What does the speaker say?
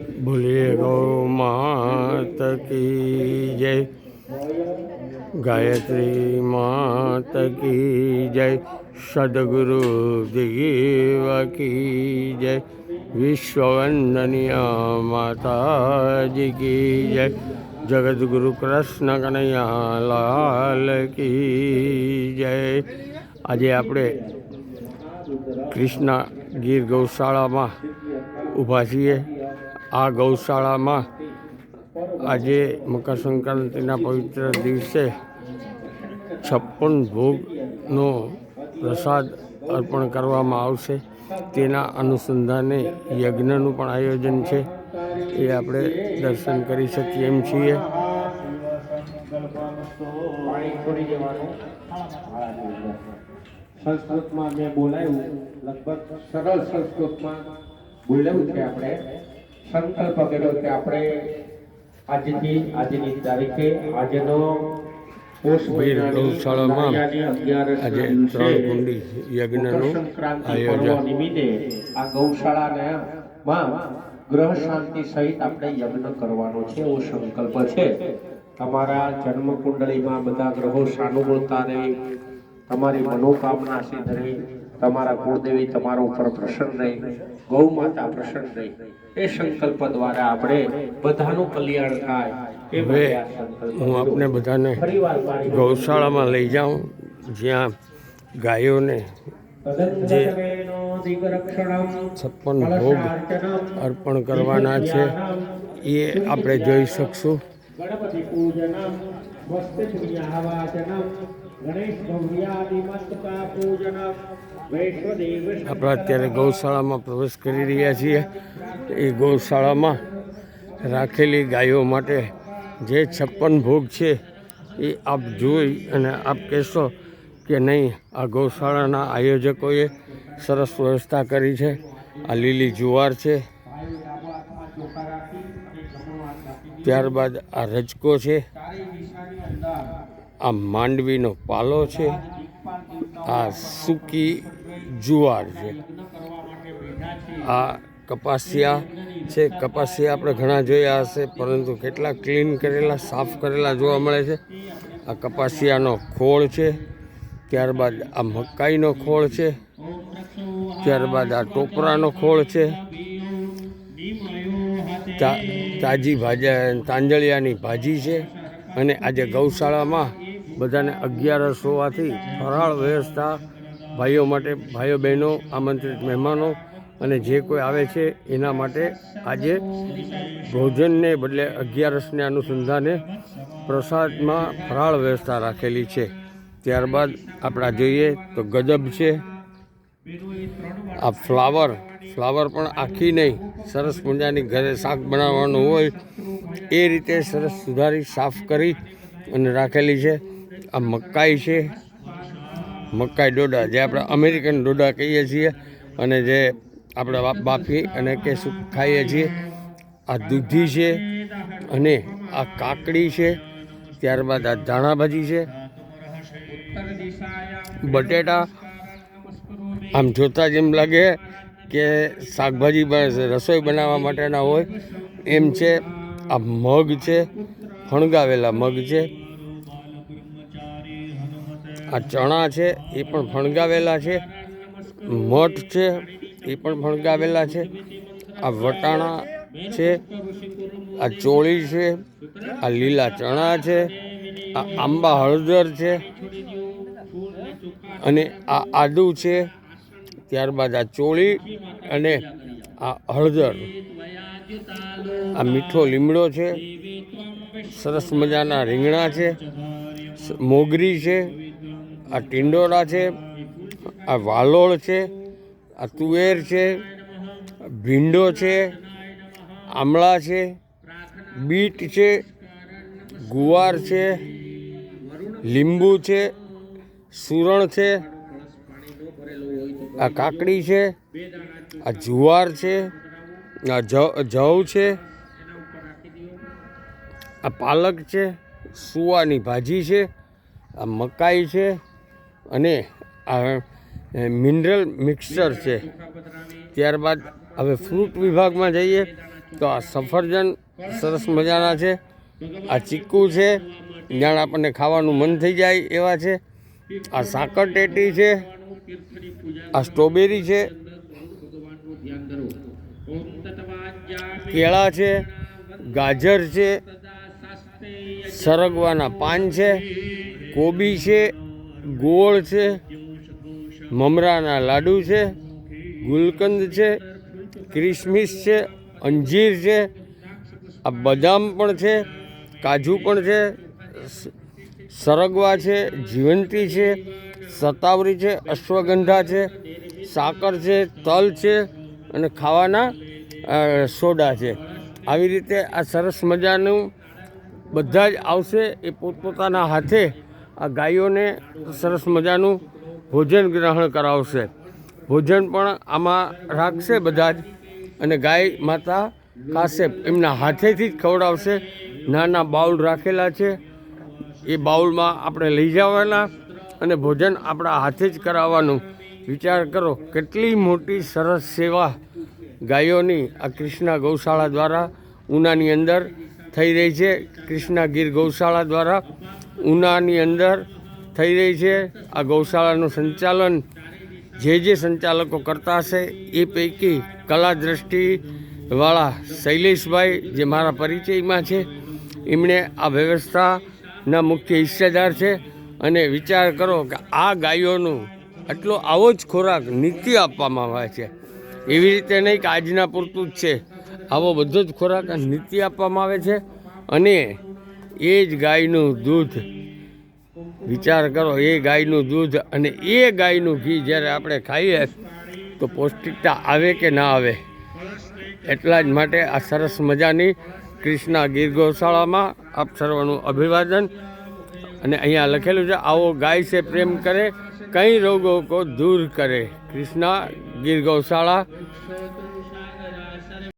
બોલીએ ગૌ માત કી જય. ગાયત્રી માત કી જય. સદગુરુ દેવ કી જય. વિશ્વવંદનીય માતાજી કી જય. જગદગુરુ કૃષ્ણ કનૈયા લાલ કી જય. આજે આપણે કૃષ્ણ ગીર ગૌશાળામાં ઊભા છીએ. આ ગૌશાળામાં આજે મકર સંક્રાંતિના પવિત્ર દિવસે છપ્પન ભોગનો પ્રસાદ અર્પણ કરવામાં આવશે. તેના અનુસંધાને યજ્ઞનું પણ આયોજન છે. એ આપણે દર્શન કરી શકીએ એમ છીએ. સંસ્કૃતમાં મેં બોલાયું, લગભગ સરળ સંસ્કૃતમાં બોલાયું છે આપણે. સંકલ્પ કર્યો કે આપણે આજથી આજની તારીખે આજનો વીર ગૌશાળામાં આજે ત્રણ કુંડી યજ્ઞનું સંક્રાંતિ આયોજન. નિમિત્તે આ ગૌશાળામાં ગ્રહ શાંતિ સહિત આપણે યજ્ઞ કરવાનો છે એવો સંકલ્પ છે. તમારા જન્મ કુંડળીમાં બધા ગ્રહો સાનુકૂળતા રહે તમારી મનોકામના સિદ્ધ રહે તમારા કુળદેવી તમારા ઉપર પ્રસન્ન રહે ગૌ માતા પ્રસન્ન રહે. એ સંકલ્પ દ્વારા આપણે બધાનું કલ્યાણ થાય હવે હું આપને બધાને ગૌશાળામાં લઈ જાઉં જ્યાં ગાયોને જે છપ્પન ભોગ અર્પણ કરવાના છે એ આપણે જોઈ શકશું. ગણપતિ પૂજનમ આપણે અત્યારે ગૌશાળામાં પ્રવેશ કરી રહ્યા છીએ. એ ગૌશાળામાં રાખેલી ગાયો માટે જે છપ્પન ભોગ છે, એ આપ જોઈ અને આપ કહેશો કે નહીં, આ ગૌશાળાના આયોજકોએ સરસ વ્યવસ્થા કરી છે. આ લીલી જુવાર છે. ત્યારબાદ આ રજકો છે. આ માંડવીનો પાલો છે, આ સૂકી જુવાર છે. આ કપાસિયા છે, કપાસિયા આપણે ઘણા જોયા હશે, પરંતુ કેટલા ક્લીન કરેલા, સાફ કરેલા જોવા મળે છે. આ કપાસિયાનો ખોળ છે, ત્યારબાદ આ મકાઈનો ખોળ છે, ત્યારબાદ આ ટોપરાનો ખોળ છે. તાજી ભાજા, તાંજળિયાની ભાજી છે, અને આજે ગૌશાળામાં બધાને અગિયારસ હોવાથી ફરાળ વ્યવસ્થા ભાઈઓ માટે, ભાઈઓ બહેનો, આમંત્રિત મહેમાનો અને જે કોઈ આવે છે, એના માટે આજે ભોજનને બદલે અગિયારસને અનુસંધાને પ્રસાદમાં ફરાળ વ્યવસ્થા રાખેલી છે. ત્યારબાદ આપણા જોઈએ તો ગજબ છે. આ ફ્લાવર ફ્લાવર પણ આખી નહીં, સરસ મજાની ઘરે શાક બનાવવાનું હોય એ રીતે સરસ સુધારી, સાફ કરી અને રાખેલી છે. આ મકાઈ છે. મકાઈ ડોડા જે આપણે અમેરિકન ડોડા કહીએ છીએ અને જે આપણે બાફી અને કે શું ખાઈએ છીએ. આ દૂધી છે અને આ કાકડી છે. ત્યારબાદ આ ધાણાભાજી છે. બટેટા. આમ જોતા જ એમ લાગે કે શાકભાજી રસોઈ બનાવવા માટેના હોય. એમ છે. આ મગ છે. ફણગાવેલા મગ છે. આ ચણા છે, એ પણ ફણગાવેલા છે, મઠ છે, એ પણ ફણગાવેલા છે, આ વટાણા છે, આ ચોળી છે, આ લીલા ચણા છે, આ આંબા હળદર છે, અને આ આદુ છે, ત્યારબાદ આ ચોળી અને આ હળદર. આ મીઠો લીમડો છે, સરસ મજાના રીંગણા છે, મોગરી છે આ ટિંડોરા છે, આ વાલોળ છે, આ તુવેર છે, ભીંડો છે, આમળા છે, બીટ છે, ગુવાર છે, લીંબુ છે, સુરણ છે, આ કાકડી છે, આ જુવાર છે, આ જવ છે, આ પાલક છે, સુવાની ભાજી છે, આ મકાઈ છે અને આ મિનરલ મિક્સચર છે. ત્યારબાદ હવે ફ્રૂટ વિભાગમાં જઈએ તો આ સફરજન સરસ મજાના છે. આ ચીકુ છે. જાણ આપણને ખાવાનું મન થઈ જાય એવા છે. આ સાકર ટેટી છે. આ સ્ટ્રોબેરી છે. કેળા છે. ગાજર છે. સરગવાના પાન છે. કોબી છે. ગોળ છે, મમરાના લાડુ છે, ગુલકંદ છે ક્રિસમિસ છે, અંજીર છે, આ બદામ પણ છે, કાજુ પણ છે સરગવા છે, જીવંતી છે, સતાવરી છે, અશ્વગંધા છે, સાકર છે, તલ છે અને ખાવાના સોડા છે. આવી રીતે આ સરસ મજાનું બધા જ આવશે એ પોતપોતાના હાથે આ ગાયોને સરસ મજાનું ભોજન ગ્રહણ કરાવશે. ભોજન પણ આમાં રાખશે બધા જ અને ગાય માતા કાશે એમના હાથેથી જ ખવડાવશે. નાના બાઉલ રાખેલા છે. એ બાઉલમાં આપણે લઈ જવાના અને ભોજન આપણા હાથે જ કરાવવાનું. વિચાર કરો, કેટલી મોટી સરસ સેવા ગાયોની આ કૃષ્ણા ગૌશાળા દ્વારા ઉનાની અંદર થઈ રહી છે. કૃષ્ણા ગીર ગૌશાળા દ્વારા ઉનાની અંદર થઈ રહી છે. આ ગૌશાળાનું સંચાલન જે જે સંચાલકો કરતા હશે એ પૈકી કલા દ્રષ્ટિવાળા શૈલેષભાઈ જે મારા પરિચયમાં છે, એમણે આ વ્યવસ્થાના મુખ્ય હિસ્સેદાર છે. અને વિચાર કરો કે આ ગાયોનું આટલો આવો જ ખોરાક નીતિ આપવામાં આવે છે. એવી રીતે નહીં કે આજના પૂરતું જ છે. આવો બધો જ ખોરાક નીતિ આપવામાં આવે છે. અને એ જ ગાયનું દૂધ. વિચાર કરો, એ ગાયનું દૂધ અને એ ગાયનું ઘી જ્યારે આપણે ખાઈએ તો પૌષ્ટિકતા આવે કે ના આવે? એટલા જ માટે આ સરસ મજાની કૃષ્ણા ગીર ગૌશાળામાં આપ સર્વનું અભિવાદન. અને અહીંયા લખેલું છે, આવો ગાય છે પ્રેમ કરે, કઈ રોગો કો દૂર કરે. કૃષ્ણા ગીર ગૌશાળા.